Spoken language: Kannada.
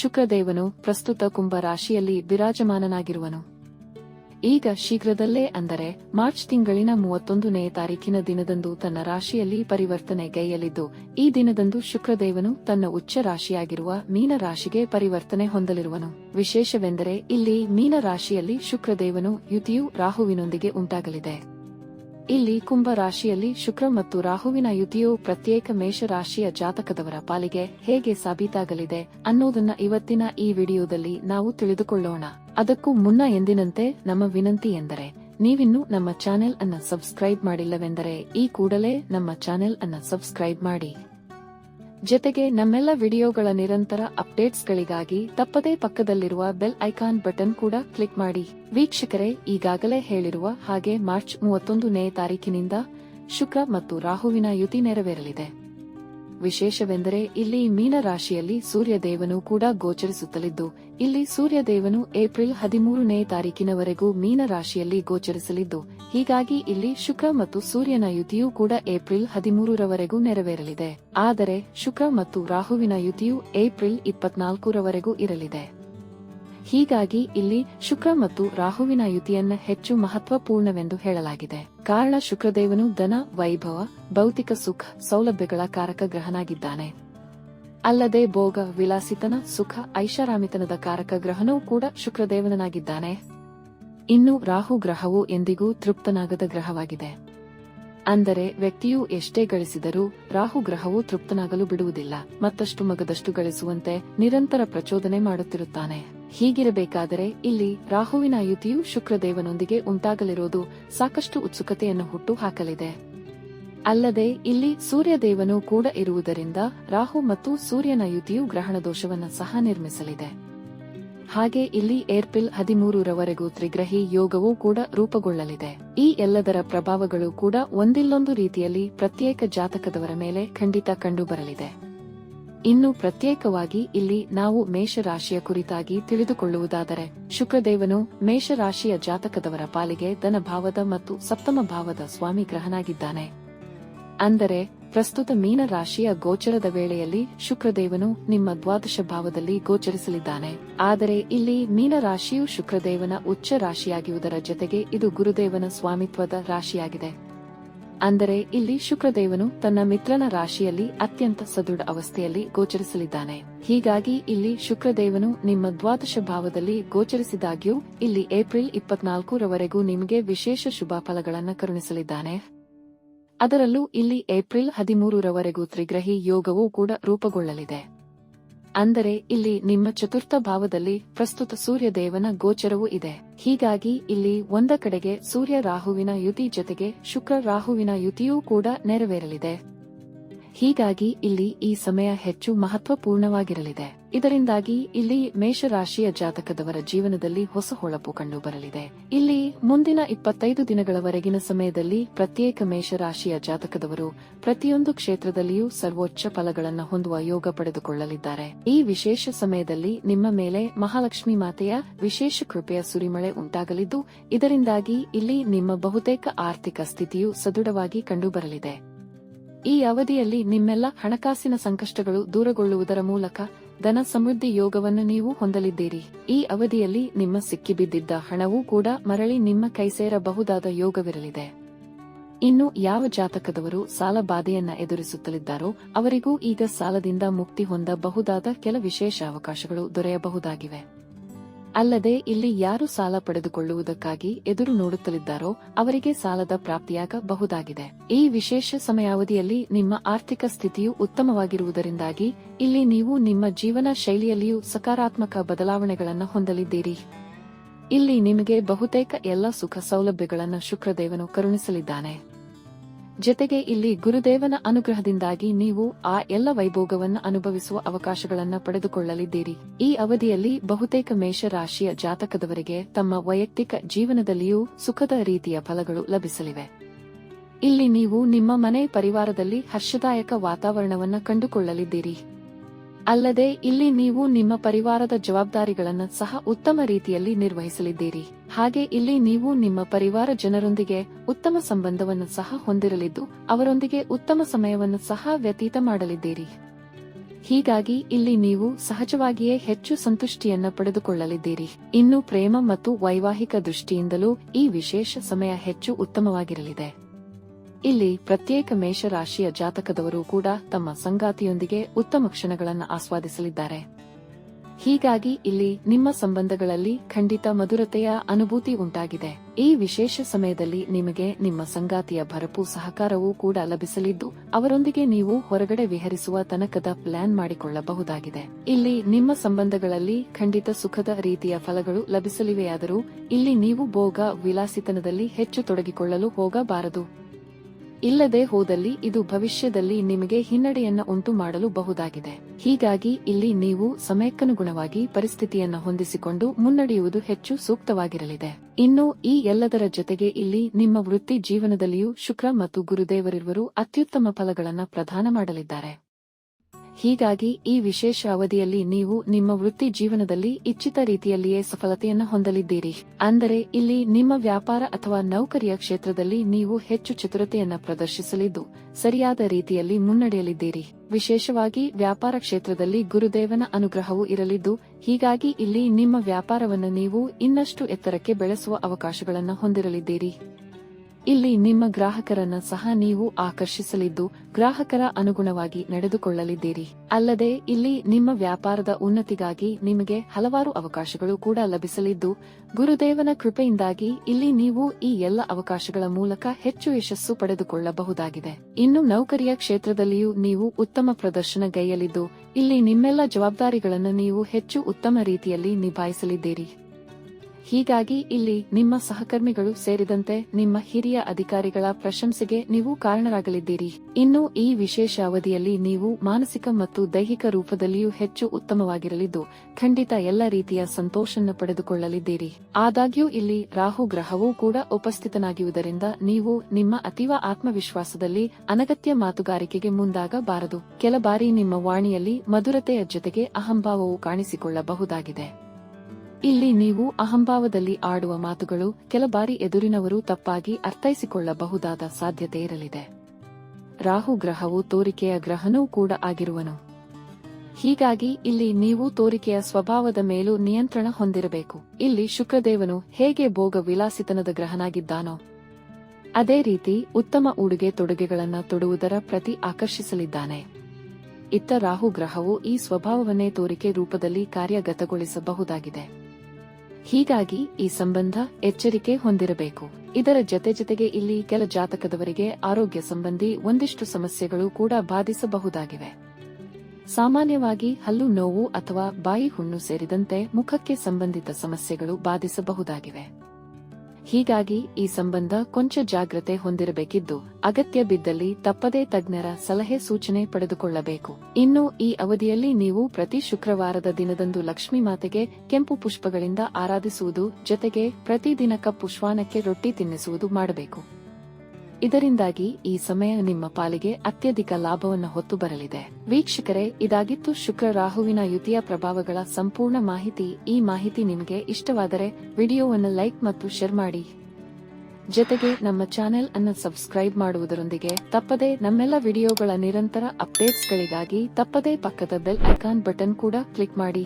ಶುಕ್ರದೇವನು ಪ್ರಸ್ತುತ ಕುಂಭ ರಾಶಿಯಲ್ಲಿ ವಿರಾಜಮಾನನಾಗಿರುವನು ಈಗ ಶೀಘ್ರದಲ್ಲೇ ಅಂದರೆ ಮಾರ್ಚ್ ತಿಂಗಳಿನ ಮೂವತ್ತೊಂದನೇ ತಾರೀಕಿನ ದಿನದಂದು ತನ್ನ ರಾಶಿಯಲ್ಲಿ ಪರಿವರ್ತನೆಗೈಯಲಿದ್ದು ಈ ದಿನದಂದು ಶುಕ್ರದೇವನು ತನ್ನ ಉಚ್ಚ ರಾಶಿಯಾಗಿರುವ ಮೀನ ರಾಶಿಗೆ ಪರಿವರ್ತನೆ ಹೊಂದಲಿರುವನು. ವಿಶೇಷವೆಂದರೆ ಇಲ್ಲಿ ಮೀನ ರಾಶಿಯಲ್ಲಿ ಶುಕ್ರದೇವನು ಯುತಿಯು ರಾಹುವಿನೊಂದಿಗೆ ಉಂಟಾಗಲಿದೆ. ಇಲ್ಲಿ ಕುಂಭ ರಾಶಿಯಲ್ಲಿ ಶುಕ್ರ ಮತ್ತು ರಾಹುವಿನ ಯುತಿಯು ಪ್ರತ್ಯೇಕ ಮೇಷರಾಶಿಯ ಜಾತಕದವರ ಪಾಲಿಗೆ ಹೇಗೆ ಸಾಬೀತಾಗಲಿದೆ ಅನ್ನೋದನ್ನ ಇವತ್ತಿನ ಈ ವಿಡಿಯೋದಲ್ಲಿ ನಾವು ತಿಳಿದುಕೊಳ್ಳೋಣ. ಅದಕ್ಕೂ ಮುನ್ನ ಎಂದಿನಂತೆ ನಮ್ಮ ವಿನಂತಿ ಎಂದರೆ, ನೀವಿನ್ನೂ ನಮ್ಮ ಚಾನೆಲ್ ಅನ್ನ ಸಬ್ಸ್ಕ್ರೈಬ್ ಮಾಡಿಲ್ಲವೆಂದರೆ ಈ ಕೂಡಲೇ ನಮ್ಮ ಚಾನೆಲ್ ಅನ್ನ ಸಬ್ಸ್ಕ್ರೈಬ್ ಮಾಡಿ. ಜತೆಗೆ ನಮ್ಮೆಲ್ಲ ವಿಡಿಯೋಗಳ ನಿರಂತರ ಅಪ್ಡೇಟ್ಸ್ಗಳಿಗಾಗಿ ತಪ್ಪದೇ ಪಕ್ಕದಲ್ಲಿರುವ ಬೆಲ್ ಐಕಾನ್ ಬಟನ್ ಕೂಡ ಕ್ಲಿಕ್ ಮಾಡಿ. ವೀಕ್ಷಕರೇ, ಈಗಾಗಲೇ ಹೇಳಿರುವ ಹಾಗೆ ಮಾರ್ಚ್ ಮೂವತ್ತೊಂದನೇ ತಾರೀಕಿನಿಂದ ಶುಕ್ರ ಮತ್ತು ರಾಹುವಿನ ಯುತಿ ನೆರವೇರಲಿದೆ. ವಿಶೇಷವೆಂದರೆ ಇಲ್ಲಿ ಮೀನ ರಾಶಿಯಲ್ಲಿ ಸೂರ್ಯದೇವನು ಕೂಡ ಗೋಚರಿಸುತ್ತಲಿದ್ದು, ಇಲ್ಲಿ ಸೂರ್ಯದೇವನು ಏಪ್ರಿಲ್ ಹದಿಮೂರನೇ ತಾರೀಕಿನವರೆಗೂ ಮೀನ ರಾಶಿಯಲ್ಲಿ ಗೋಚರಿಸಲಿದ್ದು, ಹೀಗಾಗಿ ಇಲ್ಲಿ ಶುಕ್ರ ಮತ್ತು ಸೂರ್ಯನ ಯುತಿಯೂ ಕೂಡ ಏಪ್ರಿಲ್ ಹದಿಮೂರರವರೆಗೂ ನೆರವೇರಲಿದೆ. ಆದರೆ ಶುಕ್ರ ಮತ್ತು ರಾಹುವಿನ ಯುತಿಯು ಏಪ್ರಿಲ್ ಇಪ್ಪತ್ನಾಲ್ಕರವರೆಗೂ ಇರಲಿದೆ. ಹೀಗಾಗಿ ಇಲ್ಲಿ ಶುಕ್ರ ಮತ್ತು ರಾಹುವಿನ ಯುತಿಯನ್ನ ಹೆಚ್ಚು ಮಹತ್ವಪೂರ್ಣವೆಂದು ಹೇಳಲಾಗಿದೆ. ಕಾರಣ ಶುಕ್ರದೇವನು ಧನ, ವೈಭವ, ಭೌತಿಕ ಸುಖ, ಸೌಲಭ್ಯಗಳ ಕಾರಕ ಗ್ರಹನಾಗಿದ್ದಾನೆ. ಅಲ್ಲದೆ ಭೋಗ, ವಿಲಾಸಿತನ, ಸುಖ, ಐಷಾರಾಮಿತನದ ಕಾರಕ ಗ್ರಹನೂ ಕೂಡ ಶುಕ್ರದೇವನಾಗಿದ್ದಾನೆ ಇನ್ನು ರಾಹು ಗ್ರಹವು ಎಂದಿಗೂ ತೃಪ್ತನಾಗದ ಗ್ರಹವಾಗಿದೆ. ಅಂದರೆ ವ್ಯಕ್ತಿಯು ಎಷ್ಟೇ ಗಳಿಸಿದರೂ ರಾಹು ಗ್ರಹವು ತೃಪ್ತನಾಗಲು ಬಿಡುವುದಿಲ್ಲ. ಮತ್ತಷ್ಟು ಮಗದಷ್ಟು ಗಳಿಸುವಂತೆ ನಿರಂತರ ಪ್ರಚೋದನೆ ಮಾಡುತ್ತಿರುತ್ತಾನೆ. ಹೀಗಿರಬೇಕಾದರೆ ಇಲ್ಲಿ ರಾಹುವಿನ ಯುತಿಯು ಶುಕ್ರದೇವನೊಂದಿಗೆ ಉಂಟಾಗಲಿರುವುದು ಸಾಕಷ್ಟು ಉತ್ಸುಕತೆಯನ್ನು ಹುಟ್ಟು ಹಾಕಲಿದೆ ಅಲ್ಲದೆ ಇಲ್ಲಿ ಸೂರ್ಯದೇವನು ಕೂಡ ಇರುವುದರಿಂದ ರಾಹು ಮತ್ತು ಸೂರ್ಯನ ಯುತಿಯು ಗ್ರಹಣ ದೋಷವನ್ನು ಸಹ ನಿರ್ಮಿಸಲಿದೆ. ಹಾಗೆ ಇಲ್ಲಿ ಏಪ್ರಿಲ್ ಹದಿಮೂರರವರೆಗೂ ತ್ರಿಗ್ರಹಿ ಯೋಗವೂ ಕೂಡ ರೂಪುಗೊಳ್ಳಲಿದೆ. ಈ ಎಲ್ಲದರ ಪ್ರಭಾವಗಳು ಕೂಡ ಒಂದಿಲ್ಲೊಂದು ರೀತಿಯಲ್ಲಿ ಪ್ರತ್ಯೇಕ ಜಾತಕದವರ ಮೇಲೆ ಖಂಡಿತ ಕಂಡುಬರಲಿದೆ. ಇನ್ನು ಪ್ರತ್ಯೇಕವಾಗಿ ಇಲ್ಲಿ ನಾವು ಮೇಷರಾಶಿಯ ಕುರಿತಾಗಿ ತಿಳಿದುಕೊಳ್ಳುವುದಾದರೆ, ಶುಕ್ರದೇವನು ಮೇಷರಾಶಿಯ ಜಾತಕದವರ ಪಾಲಿಗೆ ಧನಭಾವದ ಮತ್ತು ಸಪ್ತಮ ಭಾವದ ಸ್ವಾಮಿ ಗ್ರಹನಾಗಿದ್ದಾನೆ. ಅಂದರೆ, ಪ್ರಸ್ತುತ ಮೀನ ರಾಶಿಯ ಗೋಚರದ ವೇಳೆಯಲ್ಲಿ ಶುಕ್ರದೇವನು ನಿಮ್ಮ ದ್ವಾದಶ ಭಾವದಲ್ಲಿ ಗೋಚರಿಸಲಿದ್ದಾನೆ. ಆದರೆ ಇಲ್ಲಿ ಮೀನ ರಾಶಿಯು ಶುಕ್ರದೇವನ ಉಚ್ಚ ರಾಶಿಯಾಗಿರುವುದರ ಜೊತೆಗೆ ಇದು ಗುರುದೇವನ ಸ್ವಾಮಿತ್ವದ ರಾಶಿಯಾಗಿದೆ. ಅಂದರೆ ಇಲ್ಲಿ ಶುಕ್ರದೇವನು ತನ್ನ ಮಿತ್ರನ ರಾಶಿಯಲ್ಲಿ ಅತ್ಯಂತ ಸದೃಢ ಅವಸ್ಥೆಯಲ್ಲಿ ಗೋಚರಿಸಲಿದ್ದಾನೆ. ಹೀಗಾಗಿ ಇಲ್ಲಿ ಶುಕ್ರದೇವನು ನಿಮ್ಮ ದ್ವಾದಶ ಭಾವದಲ್ಲಿ ಗೋಚರಿಸಿದಾಗ್ಯೂ ಇಲ್ಲಿ ಏಪ್ರಿಲ್ ಇಪ್ಪತ್ನಾಲ್ಕರವರೆಗೂ ನಿಮಗೆ ವಿಶೇಷ ಶುಭ ಫಲಗಳನ್ನು ಕರುಣಿಸಲಿದ್ದಾನೆ. ಅದರಲ್ಲೂ ಇಲ್ಲಿ ಏಪ್ರಿಲ್ ಹದಿಮೂರರವರೆಗೂ ತ್ರಿಗ್ರಹಿ ಯೋಗವೂ ಕೂಡ ರೂಪುಗೊಳ್ಳಲಿದೆ. ಅಂದರೆ ಇಲ್ಲಿ ನಿಮ್ಮ ಚತುರ್ಥ ಭಾವದಲ್ಲಿ ಪ್ರಸ್ತುತ ಸೂರ್ಯದೇವನ ಗೋಚರವೂ ಇದೆ. ಹೀಗಾಗಿ ಇಲ್ಲಿ ಒಂದ ಕಡೆಗೆ ಸೂರ್ಯ ರಾಹುವಿನ ಯುತಿ ಜೊತೆಗೆ ಶುಕ್ರ ರಾಹುವಿನ ಯುತಿಯೂ ಕೂಡ ನೆರವೇರಲಿದೆ. ಹೀಗಾಗಿ ಇಲ್ಲಿ ಈ ಸಮಯ ಹೆಚ್ಚು ಮಹತ್ವಪೂರ್ಣವಾಗಿರಲಿದೆ. ಇದರಿಂದಾಗಿ ಇಲ್ಲಿ ಮೇಷರಾಶಿಯ ಜಾತಕದವರ ಜೀವನದಲ್ಲಿ ಹೊಸ ಹೊಳಪು ಕಂಡುಬರಲಿದೆ. ಇಲ್ಲಿ ಮುಂದಿನ ಇಪ್ಪತ್ತೈದು ದಿನಗಳವರೆಗಿನ ಸಮಯದಲ್ಲಿ ಪ್ರತ್ಯೇಕ ಮೇಷರಾಶಿಯ ಜಾತಕದವರು ಪ್ರತಿಯೊಂದು ಕ್ಷೇತ್ರದಲ್ಲಿಯೂ ಸರ್ವೋಚ್ಚ ಫಲಗಳನ್ನು ಹೊಂದುವ ಯೋಗ ಪಡೆದುಕೊಳ್ಳಲಿದ್ದಾರೆ. ಈ ವಿಶೇಷ ಸಮಯದಲ್ಲಿ ನಿಮ್ಮ ಮೇಲೆ ಮಹಾಲಕ್ಷ್ಮಿ ಮಾತೆಯ ವಿಶೇಷ ಕೃಪೆಯ ಸುರಿಮಳೆ ಉಂಟಾಗಲಿದ್ದು, ಇದರಿಂದಾಗಿ ಇಲ್ಲಿ ನಿಮ್ಮ ಬಹುತೇಕ ಆರ್ಥಿಕ ಸ್ಥಿತಿಯು ಸದೃಢವಾಗಿ ಕಂಡುಬರಲಿದೆ. ಈ ಅವಧಿಯಲ್ಲಿ ನಿಮ್ಮೆಲ್ಲ ಹಣಕಾಸಿನ ಸಂಕಷ್ಟಗಳು ದೂರಗೊಳ್ಳುವುದರ ಮೂಲಕ ಧನ ಸಮೃದ್ಧಿ ಯೋಗವನ್ನು ನೀವು ಹೊಂದಲಿದ್ದೀರಿ. ಈ ಅವಧಿಯಲ್ಲಿ ನಿಮ್ಮ ಸಿಕ್ಕಿಬಿದ್ದಿದ್ದ ಹಣವೂ ಕೂಡ ಮರಳಿ ನಿಮ್ಮ ಕೈ ಸೇರಬಹುದಾದ ಯೋಗವಿರಲಿದೆ. ಇನ್ನು ಯಾವ ಜಾತಕದವರು ಸಾಲ ಬಾಧೆಯನ್ನ ಎದುರಿಸುತ್ತಲಿದ್ದಾರೋ ಅವರಿಗೂ ಈಗ ಸಾಲದಿಂದ ಮುಕ್ತಿ ಹೊಂದಬಹುದಾದ ಕೆಲ ವಿಶೇಷ ಅವಕಾಶಗಳು ದೊರೆಯಬಹುದಾಗಿವೆ. ಅಲ್ಲದೆ ಇಲ್ಲಿ ಯಾರು ಸಾಲ ಪಡೆದುಕೊಳ್ಳುವುದಕ್ಕಾಗಿ ಎದುರು ನೋಡುತ್ತಲಿದ್ದಾರೋ ಅವರಿಗೆ ಸಾಲದ ಪ್ರಾಪ್ತಿಯಾಗಬಹುದಾಗಿದೆ. ಈ ವಿಶೇಷ ಸಮಯಾವಧಿಯಲ್ಲಿ ನಿಮ್ಮ ಆರ್ಥಿಕ ಸ್ಥಿತಿಯು ಉತ್ತಮವಾಗಿರುವುದರಿಂದಾಗಿ ಇಲ್ಲಿ ನೀವು ನಿಮ್ಮ ಜೀವನ ಶೈಲಿಯಲ್ಲಿಯೂ ಸಕಾರಾತ್ಮಕ ಬದಲಾವಣೆಗಳನ್ನು ಹೊಂದಲಿದ್ದೀರಿ. ಇಲ್ಲಿ ನಿಮಗೆ ಬಹುತೇಕ ಎಲ್ಲ ಸುಖ ಸೌಲಭ್ಯಗಳನ್ನು ಶುಕ್ರದೇವನು ಕರುಣಿಸಲಿದ್ದಾನೆ. ಜತೆಗೆ ಇಲ್ಲಿ ಗುರುದೇವನ ಅನುಗ್ರಹದಿಂದಾಗಿ ನೀವು ಆ ಎಲ್ಲ ವೈಭೋಗವನ್ನು ಅನುಭವಿಸುವ ಅವಕಾಶಗಳನ್ನು ಪಡೆದುಕೊಳ್ಳಲಿದ್ದೀರಿ. ಈ ಅವಧಿಯಲ್ಲಿ ಬಹುತೇಕ ಮೇಷರಾಶಿಯ ಜಾತಕದವರಿಗೆ ತಮ್ಮ ವೈಯಕ್ತಿಕ ಜೀವನದಲ್ಲಿಯೂ ಸುಖದ ರೀತಿಯ ಫಲಗಳು ಲಭಿಸಲಿವೆ. ಇಲ್ಲಿ ನೀವು ನಿಮ್ಮ ಮನೆ ಪರಿವಾರದಲ್ಲಿ ಹರ್ಷದಾಯಕ ವಾತಾವರಣವನ್ನು ಕಂಡುಕೊಳ್ಳಲಿದ್ದೀರಿ. ಅಲ್ಲದೆ ಇಲ್ಲಿ ನೀವು ನಿಮ್ಮ ಪರಿವಾರದ ಜವಾಬ್ದಾರಿಗಳನ್ನು ಸಹ ಉತ್ತಮ ರೀತಿಯಲ್ಲಿ ನಿರ್ವಹಿಸಲಿದ್ದೀರಿ. ಹಾಗೆ ಇಲ್ಲಿ ನೀವು ನಿಮ್ಮ ಪರಿವಾರ ಜನರೊಂದಿಗೆ ಉತ್ತಮ ಸಂಬಂಧವನ್ನು ಸಹ ಹೊಂದಿರಲಿದ್ದು, ಅವರೊಂದಿಗೆ ಉತ್ತಮ ಸಮಯವನ್ನು ಸಹ ವ್ಯತೀತ ಮಾಡಲಿದ್ದೀರಿ. ಹೀಗಾಗಿ ಇಲ್ಲಿ ನೀವು ಸಹಜವಾಗಿಯೇ ಹೆಚ್ಚು ಸಂತುಷ್ಟಿಯನ್ನ ಪಡೆದುಕೊಳ್ಳಲಿದ್ದೀರಿ. ಇನ್ನು ಪ್ರೇಮ ಮತ್ತು ವೈವಾಹಿಕ ದೃಷ್ಟಿಯಿಂದಲೂ ಈ ವಿಶೇಷ ಸಮಯ ಹೆಚ್ಚು ಉತ್ತಮವಾಗಿರಲಿದೆ. ಇಲ್ಲಿ ಪ್ರತ್ಯೇಕ ಮೇಷರಾಶಿಯ ಜಾತಕದವರು ಕೂಡ ತಮ್ಮ ಸಂಗಾತಿಯೊಂದಿಗೆ ಉತ್ತಮ ಕ್ಷಣಗಳನ್ನು ಆಸ್ವಾದಿಸಲಿದ್ದಾರೆ. ಹೀಗಾಗಿ ಇಲ್ಲಿ ನಿಮ್ಮ ಸಂಬಂಧಗಳಲ್ಲಿ ಖಂಡಿತ ಮಧುರತೆಯ ಅನುಭೂತಿ ಉಂಟಾಗಿದೆ. ಈ ವಿಶೇಷ ಸಮಯದಲ್ಲಿ ನಿಮಗೆ ನಿಮ್ಮ ಸಂಗಾತಿಯ ಭರಪು ಸಹಕಾರವೂ ಕೂಡ ಲಭಿಸಲಿದ್ದು, ಅವರೊಂದಿಗೆ ನೀವು ಹೊರಗಡೆ ವಿಹರಿಸುವ ತನಕದ ಪ್ಲಾನ್ ಮಾಡಿಕೊಳ್ಳಬಹುದಾಗಿದೆ. ಇಲ್ಲಿ ನಿಮ್ಮ ಸಂಬಂಧಗಳಲ್ಲಿ ಖಂಡಿತ ಸುಖದ ರೀತಿಯ ಫಲಗಳು ಲಭಿಸಲಿವೆಯಾದರೂ, ಇಲ್ಲಿ ನೀವು ಭೋಗ ವಿಲಾಸಿತನದಲ್ಲಿ ಹೆಚ್ಚು ತೊಡಗಿಕೊಳ್ಳಲು ಹೋಗಬಾರದು. ಇಲ್ಲದೆ ಹೋದಲ್ಲಿ ಇದು ಭವಿಷ್ಯದಲ್ಲಿ ನಿಮಗೆ ಹಿನ್ನಡೆಯನ್ನು ಉಂಟು ಮಾಡಲು ಬಹುದಾಗಿದೆ. ಹೀಗಾಗಿ ಇಲ್ಲಿ ನೀವು ಸಮಯಕ್ಕನುಗುಣವಾಗಿ ಪರಿಸ್ಥಿತಿಯನ್ನು ಹೊಂದಿಸಿಕೊಂಡು ಮುನ್ನಡೆಯುವುದು ಹೆಚ್ಚು ಸೂಕ್ತವಾಗಿರಲಿದೆ. ಇನ್ನು ಈ ಎಲ್ಲದರ ಜೊತೆಗೆ ಇಲ್ಲಿ ನಿಮ್ಮ ವೃತ್ತಿ ಜೀವನದಲ್ಲಿಯೂ ಶುಕ್ರ ಮತ್ತು ಗುರುದೇವರಿರುವರು ಅತ್ಯುತ್ತಮ ಫಲಗಳನ್ನು ಪ್ರದಾನ ಮಾಡಲಿದ್ದಾರೆ. ಹೀಗಾಗಿ ಈ ವಿಶೇಷ ಅವಧಿಯಲ್ಲಿ ನೀವು ನಿಮ್ಮ ವೃತ್ತಿ ಜೀವನದಲ್ಲಿ ಇಚ್ಛಿತ ರೀತಿಯಲ್ಲಿಯೇ ಸಫಲತೆಯನ್ನು ಹೊಂದಲಿದ್ದೀರಿ. ಅಂದರೆ ಇಲ್ಲಿ ನಿಮ್ಮ ವ್ಯಾಪಾರ ಅಥವಾ ನೌಕರಿಯ ಕ್ಷೇತ್ರದಲ್ಲಿ ನೀವು ಹೆಚ್ಚು ಚತುರತೆಯನ್ನು ಪ್ರದರ್ಶಿಸಲಿದ್ದು, ಸರಿಯಾದ ರೀತಿಯಲ್ಲಿ ಮುನ್ನಡೆಯಲಿದ್ದೀರಿ. ವಿಶೇಷವಾಗಿ ವ್ಯಾಪಾರ ಕ್ಷೇತ್ರದಲ್ಲಿ ಗುರುದೇವನ ಅನುಗ್ರಹವೂ ಇರಲಿದ್ದು, ಹೀಗಾಗಿ ಇಲ್ಲಿ ನಿಮ್ಮ ವ್ಯಾಪಾರವನ್ನು ನೀವು ಇನ್ನಷ್ಟು ಎತ್ತರಕ್ಕೆ ಬೆಳೆಸುವ ಅವಕಾಶಗಳನ್ನು ಹೊಂದಿರಲಿದ್ದೀರಿ. ಇಲ್ಲಿ ನಿಮ್ಮ ಗ್ರಾಹಕರನ್ನ ಸಹ ನೀವು ಆಕರ್ಷಿಸಲಿದ್ದು ಗ್ರಾಹಕರ ಅನುಗುಣವಾಗಿ ನಡೆದುಕೊಳ್ಳಲಿದ್ದೀರಿ. ಅಲ್ಲದೆ ಇಲ್ಲಿ ನಿಮ್ಮ ವ್ಯಾಪಾರದ ಉನ್ನತಿಗಾಗಿ ನಿಮಗೆ ಹಲವಾರು ಅವಕಾಶಗಳು ಕೂಡ ಲಭಿಸಲಿದ್ದು, ಗುರುದೇವನ ಕೃಪೆಯಿಂದಾಗಿ ಇಲ್ಲಿ ನೀವು ಈ ಎಲ್ಲ ಅವಕಾಶಗಳ ಮೂಲಕ ಹೆಚ್ಚು ಯಶಸ್ಸು ಪಡೆದುಕೊಳ್ಳಬಹುದಾಗಿದೆ. ಇನ್ನು ನೌಕರಿಯ ಕ್ಷೇತ್ರದಲ್ಲಿಯೂ ನೀವು ಉತ್ತಮ ಪ್ರದರ್ಶನ ಗೈಯಲಿದ್ದು, ಇಲ್ಲಿ ನಿಮ್ಮೆಲ್ಲ ಜವಾಬ್ದಾರಿಗಳನ್ನು ನೀವು ಹೆಚ್ಚು ಉತ್ತಮ ರೀತಿಯಲ್ಲಿ ನಿಭಾಯಿಸಲಿದ್ದೀರಿ. ಹೀಗಾಗಿ ಇಲ್ಲಿ ನಿಮ್ಮ ಸಹಕರ್ಮಿಗಳು ಸೇರಿದಂತೆ ನಿಮ್ಮ ಹಿರಿಯ ಅಧಿಕಾರಿಗಳ ಪ್ರಶಂಸೆಗೆ ನೀವು ಕಾರಣರಾಗಲಿದ್ದೀರಿ. ಇನ್ನು ಈ ವಿಶೇಷ ಅವಧಿಯಲ್ಲಿ ನೀವು ಮಾನಸಿಕ ಮತ್ತು ದೈಹಿಕ ರೂಪದಲ್ಲಿಯೂ ಹೆಚ್ಚು ಉತ್ತಮವಾಗಿರಲಿದ್ದು, ಖಂಡಿತ ಎಲ್ಲ ರೀತಿಯ ಸಂತೋಷವನ್ನು ಪಡೆದುಕೊಳ್ಳಲಿದ್ದೀರಿ. ಆದಾಗ್ಯೂ ಇಲ್ಲಿ ರಾಹು ಗ್ರಹವೂ ಕೂಡ ಉಪಸ್ಥಿತನಾಗಿರುವುದರಿಂದ ನೀವು ನಿಮ್ಮ ಅತೀವ ಆತ್ಮವಿಶ್ವಾಸದಲ್ಲಿ ಅನಗತ್ಯ ಮಾತುಗಾರಿಕೆಗೆ ಮುಂದಾಗಬಾರದು. ಕೆಲ ಬಾರಿ ನಿಮ್ಮ ವಾಣಿಯಲ್ಲಿ ಮಧುರತೆಯ ಜೊತೆಗೆ ಅಹಂಭಾವವು ಕಾಣಿಸಿಕೊಳ್ಳಬಹುದಾಗಿದೆ. ಇಲ್ಲಿ ನೀವು ಅಹಂಭಾವದಲ್ಲಿ ಆಡುವ ಮಾತುಗಳು ಕೆಲ ಬಾರಿ ಎದುರಿನವರು ತಪ್ಪಾಗಿ ಅರ್ಥೈಸಿಕೊಳ್ಳಬಹುದಾದ ಸಾಧ್ಯತೆ ಇರಲಿದೆ. ರಾಹು ಗ್ರಹವು ತೋರಿಕೆಯ ಗ್ರಹನೂ ಕೂಡ ಆಗಿರುವನು. ಹೀಗಾಗಿ ಇಲ್ಲಿ ನೀವು ತೋರಿಕೆಯ ಸ್ವಭಾವದ ಮೇಲೂ ನಿಯಂತ್ರಣ ಹೊಂದಿರಬೇಕು. ಇಲ್ಲಿ ಶುಕ್ರದೇವನು ಹೇಗೆ ಭೋಗ ವಿಲಾಸಿತನದ ಗ್ರಹನಾಗಿದ್ದಾನೋ, ಅದೇ ರೀತಿ ಉತ್ತಮ ಉಡುಗೆ ತೊಡುಗೆಗಳನ್ನು ತೊಡುವುದರ ಪ್ರತಿ ಆಕರ್ಷಿಸಲಿದ್ದಾನೆ. ಇತ್ತ ರಾಹು ಗ್ರಹವು ಈ ಸ್ವಭಾವವನ್ನೇ ತೋರಿಕೆ ರೂಪದಲ್ಲಿ ಕಾರ್ಯಗತಗೊಳಿಸಬಹುದಾಗಿದೆ. ಹೀಗಾಗಿ ಈ ಸಂಬಂಧ ಎಚ್ಚರಿಕೆ ಹೊಂದಿರಬೇಕು. ಇದರ ಜತೆ ಜತೆಗೆ ಇಲ್ಲಿ ಕೆಲ ಜಾತಕದವರಿಗೆ ಆರೋಗ್ಯ ಸಂಬಂಧಿ ಒಂದಿಷ್ಟು ಸಮಸ್ಯೆಗಳು ಕೂಡ ಬಾಧಿಸಬಹುದಾಗಿವೆ. ಸಾಮಾನ್ಯವಾಗಿ ಹಲ್ಲು ನೋವು ಅಥವಾ ಬಾಯಿ ಹುಣ್ಣು ಸೇರಿದಂತೆ ಮುಖಕ್ಕೆ ಸಂಬಂಧಿತ ಸಮಸ್ಯೆಗಳು ಬಾಧಿಸಬಹುದಾಗಿವೆ. ಹೀಗಾಗಿ ಈ ಸಂಬಂಧ ಕೊಂಚ ಜಾಗ್ರತೆ ಹೊಂದಿರಬೇಕಿದ್ದು, ಅಗತ್ಯ ಬಿದ್ದಲ್ಲಿ ತಪ್ಪದೇ ತಜ್ಞರ ಸಲಹೆ ಸೂಚನೆ ಪಡೆದುಕೊಳ್ಳಬೇಕು. ಇನ್ನು ಈ ಅವಧಿಯಲ್ಲಿ ನೀವು ಪ್ರತಿ ಶುಕ್ರವಾರದ ದಿನದಂದು ಲಕ್ಷ್ಮೀ ಮಾತೆಗೆ ಕೆಂಪು ಪುಷ್ಪಗಳಿಂದ ಆರಾಧಿಸುವುದು, ಜೊತೆಗೆ ಪ್ರತಿದಿನ ಕಪ್ಪು ಶ್ವಾನಕ್ಕೆ ರೊಟ್ಟಿ ತಿನ್ನಿಸುವುದು ಮಾಡಬೇಕು. ಇದರಿಂದಾಗಿ ಈ ಸಮಯ ನಿಮ್ಮ ಪಾಲಿಗೆ ಅತ್ಯಧಿಕ ಲಾಭವನ್ನು ಹೊತ್ತು ಬರಲಿದೆ. ವೀಕ್ಷಕರೇ, ಇದಾಗಿತ್ತು ಶುಕ್ರ ರಾಹುವಿನ ಯುತಿಯ ಪ್ರಭಾವಗಳ ಸಂಪೂರ್ಣ ಮಾಹಿತಿ. ಈ ಮಾಹಿತಿ ನಿಮಗೆ ಇಷ್ಟವಾದರೆ ವಿಡಿಯೋವನ್ನು ಲೈಕ್ ಮತ್ತು ಶೇರ್ ಮಾಡಿ. ಜೊತೆಗೆ ನಮ್ಮ ಚಾನೆಲ್ ಅನ್ನು ಸಬ್ಸ್ಕ್ರೈಬ್ ಮಾಡುವುದರೊಂದಿಗೆ ತಪ್ಪದೇ ನಮ್ಮೆಲ್ಲ ವಿಡಿಯೋಗಳ ನಿರಂತರ ಅಪ್ಡೇಟ್ಸ್ಗಳಿಗಾಗಿ ತಪ್ಪದೇ ಪಕ್ಕದ ಬೆಲ್ ಐಕಾನ್ ಬಟನ್ ಕೂಡ ಕ್ಲಿಕ್ ಮಾಡಿ.